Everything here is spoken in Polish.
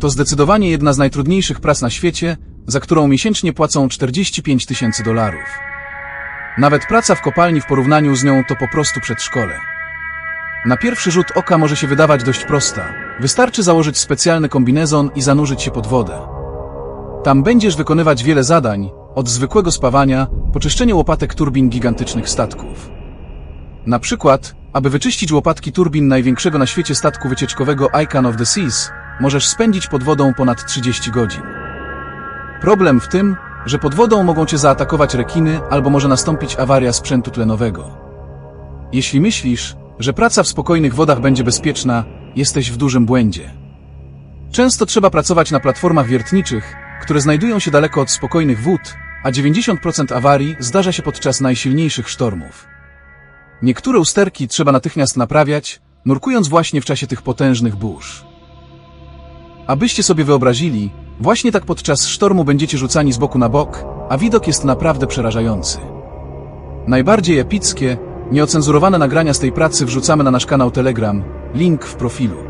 To zdecydowanie jedna z najtrudniejszych prac na świecie, za którą miesięcznie płacą 45 tysięcy dolarów. Nawet praca w kopalni w porównaniu z nią to po prostu przedszkole. Na pierwszy rzut oka może się wydawać dość prosta. Wystarczy założyć specjalny kombinezon i zanurzyć się pod wodę. Tam będziesz wykonywać wiele zadań, od zwykłego spawania po czyszczenie łopatek turbin gigantycznych statków. Na przykład, aby wyczyścić łopatki turbin największego na świecie statku wycieczkowego Icon of the Seas, możesz spędzić pod wodą ponad 30 godzin. Problem w tym, że pod wodą mogą cię zaatakować rekiny albo może nastąpić awaria sprzętu tlenowego. Jeśli myślisz, że praca w spokojnych wodach będzie bezpieczna, jesteś w dużym błędzie. Często trzeba pracować na platformach wiertniczych, które znajdują się daleko od spokojnych wód, a 90% awarii zdarza się podczas najsilniejszych sztormów. Niektóre usterki trzeba natychmiast naprawiać, nurkując właśnie w czasie tych potężnych burz. Abyście sobie wyobrazili, właśnie tak podczas sztormu będziecie rzucani z boku na bok, a widok jest naprawdę przerażający. Najbardziej epickie, nieocenzurowane nagrania z tej pracy wrzucamy na nasz kanał Telegram, link w profilu.